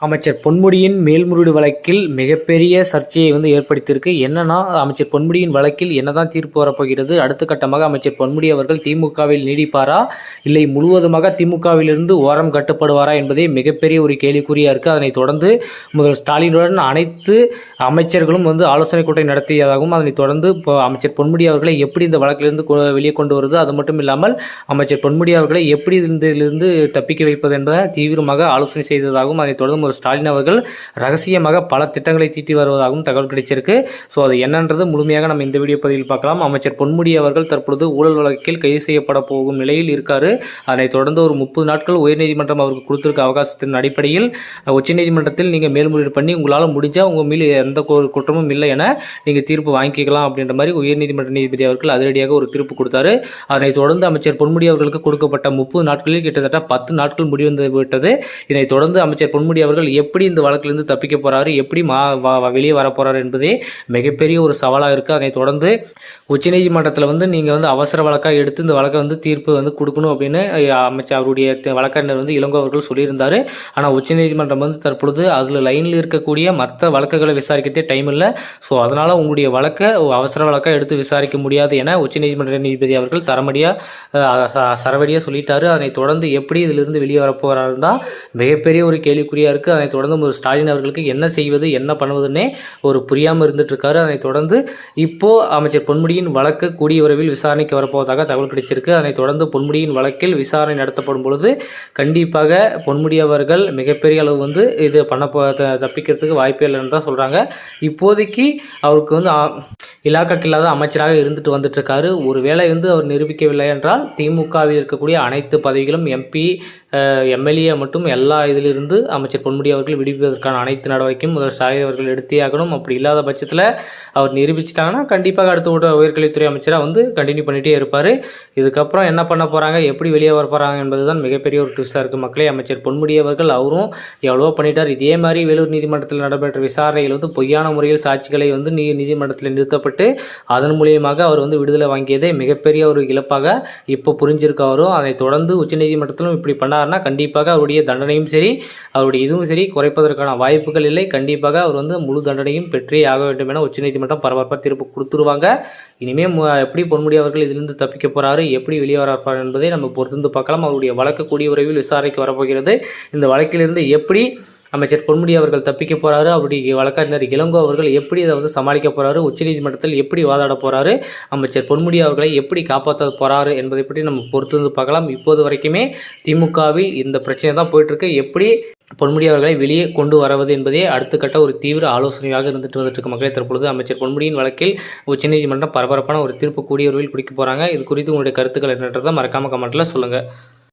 அமைச்சர் பொன்முடியின் மேல்முறையீடு வழக்கில் மிகப்பெரிய சர்ச்சையை வந்து ஏற்படுத்தியிருக்கு. என்னன்னா அமைச்சர் பொன்முடியின் வழக்கில் என்னதான் தீர்ப்பு வரப்போகிறது? அடுத்த கட்டமாக அமைச்சர் பொன்முடி அவர்கள் திமுகவில் நீடிப்பாரா? இல்லை முழுவதுமாக திமுகவிலிருந்து ஓரம் கட்டுப்படுவாரா என்பதே மிகப்பெரிய ஒரு கேள்விக்குறியாக இருக்குது அதனைத் தொடர்ந்து முதல் ஸ்டாலினுடன் அனைத்து அமைச்சர்களும் வந்து ஆலோசனை கூட்டம் நடத்தியதாகவும் அதனைத் தொடர்ந்து அமைச்சர் பொன்முடி அவர்களை எப்படி இந்த வழக்கிலிருந்து கொ- வெளியே கொண்டு வருது? அது மட்டும் இல்லாமல் அமைச்சர் பொன்முடி அவர்களை எப்படி இதிலிருந்து தப்பிக்க வைப்பது என்பதை தீவிரமாக ஆலோசனை செய்ததாகவும் அதைத் தொடர்ந்து முதல்வர் ஸ்டாலின் அவர்கள் ரகசியமாக பல திட்டங்களை தீட்டி வருவதாகவும் தகவல் கிடைச்சிருக்கு. ஸோ அது என்னன்றது முழுமையாக நம்ம இந்த வீடியோ பதிவில் பார்க்கலாம். அமைச்சர் பொன்முடி அவர்கள் தற்பொழுது ஊழல் வழக்கில் கைது செய்யப்பட போகும் நிலையில் இருக்கார். அதனைத் தொடர்ந்து ஒரு முப்பது நாட்கள் உயர்நீதிமன்றம் அவருக்கு கொடுத்திருக்க அவகாசத்தின் அடிப்படையில் உச்சநீதிமன்றத்தில் நீங்கள் மேல்முறையீடு பண்ணி உங்களால் முடிஞ்சால் உங்கள் மீது எந்த குற்றமும் இல்லை என நீங்கள் தீர்ப்பு வாங்கிக்கலாம் அப்படின்ற மாதிரி உயர்நீதிமன்ற நீதிபதி அவர்கள் அதிரடியாக ஒரு தீர்ப்பு கொடுத்தாரு. அதனைத் தொடர்ந்து அமைச்சர் பொன்முடி அவர்களுக்கு கொடுக்கப்பட்ட முப்பது நாட்களில் கிட்டத்தட்ட பத்து நாட்கள் முடிவந்து விட்டது. இதனைத் தொடர்ந்து அமைச்சர் பொன்முடி அவர்கள் எப்படி இந்த வழக்கிலிருந்து தப்பிக்க போகிறாரு எப்படி மா வெளியே வர என்பதே மிகப்பெரிய ஒரு சவாலாக இருக்குது அதனை தொடர்ந்து உச்சநீதிமன்றத்தில் வந்து நீங்கள் வந்து அவசர வழக்காக எடுத்து இந்த வழக்கை வந்து தீர்ப்பு வந்து கொடுக்கணும் அப்படின்னு அமைச்சர் அவருடைய வழக்கறிஞர் வந்து இளங்கோ அவர்கள் சொல்லியிருந்தாரு. ஆனால் உச்சநீதிமன்றம் வந்து தற்பொழுது அதில் லைனில் இருக்கக்கூடிய மற்ற வழக்குகளை விசாரிக்கிறதே டைம் இல்லை. ஸோ அதனால் உங்களுடைய வழக்கை அவசர வழக்காக எடுத்து விசாரிக்க முடியாது என உச்சநீதிமன்ற நீதிபதி அவர்கள் தரமடியாக சரவடியாக சொல்லிட்டாரு. அதனை தொடர்ந்து எப்படி இதிலிருந்து வெளியே வரப்போகிறாரு தான் மிகப்பெரிய ஒரு கேள்விக்குறியாக இருக்குது அதனைத் தொடர்ந்து முதல்வர் ஸ்டாலின் அவர்களுக்கு என்ன செய்வது என்ன பண்ணுவதுன்னே ஒரு புரியாமல் இருந்துட்டு இருக்காரு அதனைத் தொடர்ந்து இப்போ அமைச்சர் பொன்முடியின் வழக்கு கூடிய விரைவில் விசாரணைக்கு வரப்போவதாக தகவல் கிடைச்சிருக்கு. அதனைத் தொடர்ந்து பொன்முடியின் வழக்கில் விசாரணை நடத்தப்படும் பொழுது கண்டிப்பாக பொன்முடி அவர்கள் மிகப்பெரிய அளவு வந்து இது பண்ண த- தப்பிக்கிறதுக்கு வாய்ப்பே இல்லைன்னு தான் சொல்கிறாங்க இப்போதைக்கு அவருக்கு வந்து ஆ- இலாக்காக்கு இல்லாத அமைச்சராக இருந்துட்டு வந்துட்டு இருக்காரு ஒருவேளை வந்து அவர் நிரூபிக்கவில்லை என்றால் திமுகவில் இருக்கக்கூடிய அனைத்து பதவிகளும் எம்பி எம்எல்ஏ மட்டும் எல்லா இதிலிருந்து அமைச்சர் பொன்முடி அவர்கள் விடுவிப்பதற்கான அனைத்து நடவடிக்கையும் முதல் ஸ்டாலின் அவர்கள் எடுத்தே ஆகணும். அப்படி இல்லாத பட்சத்தில் அவர் நிரூபிச்சிட்டாங்கன்னா கண்டிப்பாக அடுத்த உயர்கல்வித்துறை அமைச்சராக வந்து கண்டினியூ பண்ணிகிட்டே இருப்பார். இதுக்கப்புறம் என்ன பண்ண போகிறாங்க எப்படி வெளியே வர போகிறாங்க என்பது தான் மிகப்பெரிய ஒரு ட்விஸ்டாக இருக்குது மக்களே. அமைச்சர் பொன்முடி அவர்கள் அவரும் எவ்வளவோ பண்ணிட்டார். இதே மாதிரி வேலூர் நீதிமன்றத்தில் நடைபெற்ற விசாரணையில் வந்து பொய்யான முறையில் சாட்சிகளை வந்து நீ நீதிமன்றத்தில் நிறுத்தப்பட்டு அதன் மூலியமாக அவர் வந்து விடுதலை வாங்கியதே மிகப்பெரிய ஒரு இழப்பாக இப்போ புரிஞ்சிருக்க அவரும் அதைத் தொடர்ந்து உச்சநீதிமன்றத்திலும் இப்படி பண்ணார்னா கண்டிப்பாக அவருடைய தண்டனையும் சரி அவருடைய இதுவும் சரி குறைப்பதற்கான வாய்ப்புகள் இல்லை. கண்டிப்பாக அவர் வந்து முழு தண்டனையும் பெற்றே ஆக வேண்டும் என உச்சநீதிமன்றம் பரபரப்பாக தீர்ப்பு கொடுத்துருவாங்க. இனிமேல் எப்படி பொன்முடி அவர்கள் இதிலிருந்து தப்பிக்க போகிறாரு எப்படி வெளியே வரப்பார் என்பதை நம்ம பொறுத்திருந்து பார்க்கலாம். அவருடைய வழக்கு கூடிய விரைவில் விசாரணைக்கு வரப்போகிறது. இந்த வழக்கிலிருந்து எப்படி அமைச்சர் பொன்முடி அவர்கள் தப்பிக்க போறாரு. அவருடைய வழக்கறிஞர் இளங்கோ அவர்கள் எப்படி இதை வந்து சமாளிக்க போறாரு? உச்சநீதிமன்றத்தில் எப்படி வாதாட போறாரு? அமைச்சர் பொன்முடி அவர்களை எப்படி காப்பாற்ற போறாரு என்பதை பற்றி நம்ம பொறுத்திருந்து பார்க்கலாம். இப்போது வரைக்குமே திமுகவில் இந்த பிரச்சனை தான் போயிட்டு இருக்கு எப்படி பொன்முடி அவர்களை வெளியே கொண்டு வரவது என்பதே அடுத்த கட்ட ஒரு தீவிர ஆலோசனையாக இருந்துட்டு வந்துட்டு இருக்க மக்களே. தற்பொழுது அமைச்சர் பொன்முடியின் வழக்கில் உச்சநீதிமன்றம் பரபரப்பான ஒரு தீர்ப்பு கூடிய விரைவில் குடிக்க போறாங்க. இது குறித்து உங்களுடைய கருத்துக்கள் என்னன்றதை மறக்காம கமெண்ட்ல சொல்லுங்க.